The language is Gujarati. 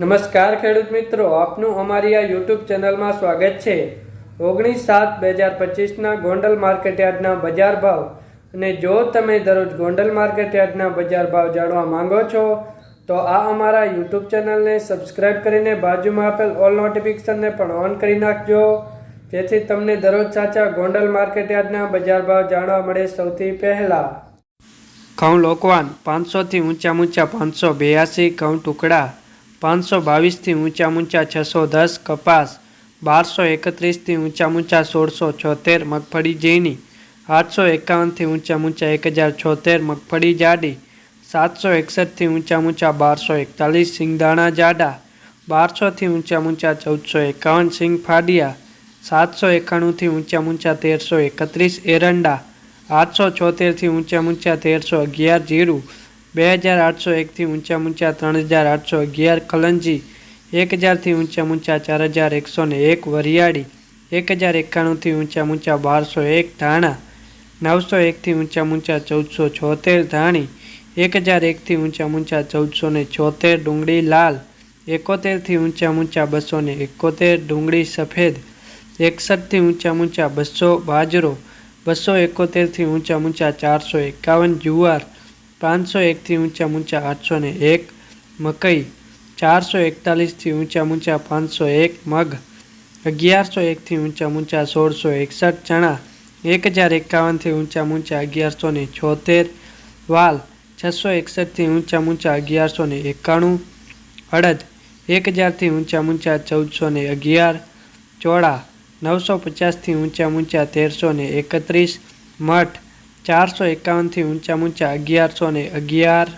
નમસ્કાર ખેડૂત મિત્રો, આપનું અમારી આ યુટ્યુબ ચેનલમાં સ્વાગત છે. ઓગણીસ સાત બે હજાર પચીસના ગોંડલ માર્કેટ યાર્ડના બજાર ભાવ. અને જો તમે દરરોજ ગોંડલ માર્કેટ યાર્ડના બજાર ભાવ જાણવા માંગો છો, તો આ અમારા યુટ્યુબ ચેનલને સબસ્ક્રાઇબ કરીને બાજુમાં આપેલ ઓલ નોટિફિકેશનને પણ ઓન કરી નાખજો. જેથી તમને દરરોજ સાચા ગોંડલ માર્કેટ યાર્ડના બજાર ભાવ જાણવા મળે સૌથી પહેલાં. ઘઉં લોકવાન પાંચસોથી ઊંચા ઊંચા પાંચસો બ્યાસી, ઘઉં ટુકડા પાંચસો બાવીસથી ઊંચા ઊંચા છસો દસ કપાસ બારસો એકત્રીસથી ઊંચા ઊંચા સોળસો છોતેર, મગફળી ઝીણી આઠસો એકાવનથી ઊંચા ઊંચા એક હજાર છોતેર, મગફળી જાડી સાતસો એકસઠથી ઊંચા ઊંચા બારસો એકતાલીસ, સિંગદાણા જાડા બારસોથી ઊંચા ઊંચા ચૌદસો એકાવન સિંગ ફાડિયા સાતસો એકાણુંથી ઊંચા ઊંચા તેરસો એકત્રીસ, એરંડા આઠસો છોતેરથી ઊંચા ઊંચા તેરસો અગિયાર, જીરું બે હજાર આઠસો એકથી ઊંચા ઊંચા ત્રણ હજાર આઠસો અગિયાર કલંજી એક હજારથી ઊંચા ઊંચા ચાર હજાર એકસો ને એક, વરિયાળી એક હજાર એકાણુંથી ઊંચા ઊંચા બારસો એક, ધાણા નવસો એકથી ઊંચા ઊંચા ચૌદસો છોતેર, ધાણી એક હજાર એકથી ઊંચા ઊંચા ચૌદસો ને છોતેર, ડુંગળી લાલ એકોતેરથી ઊંચા ઊંચા બસો ને એકોતેર, ડુંગળી સફેદ એકસઠથી ઊંચા ઊંચા બસો બાજરો બસો એકોતેરથી ઊંચા ઊંચા ચારસો એકાવન જુવાર પાંચસો એકથી ઊંચા ઊંચા આઠસો ને એક, મકઈ ચારસો એકતાલીસથી ઊંચા ઊંચા પાંચસો એક, મગ અગિયારસો એકથી ઊંચા ઊંચા સોળસો એકસઠ, ચણા એક હજાર એકાવનથી ઊંચા ઊંચા અગિયારસો ને છોતેર, વાલ છસો એકસઠથી ઊંચા ઊંચા અગિયારસો ને એકાણું, અડદ એક હજારથી ઊંચા ઊંચા ચૌદસો ને અગિયાર, ચોળા નવસો પચાસથી ઊંચા ઊંચા તેરસો ને એકત્રીસ, મઠ ચારસો એકાવનથી ઊંચા ઊંચા અગિયારસો ને અગિયાર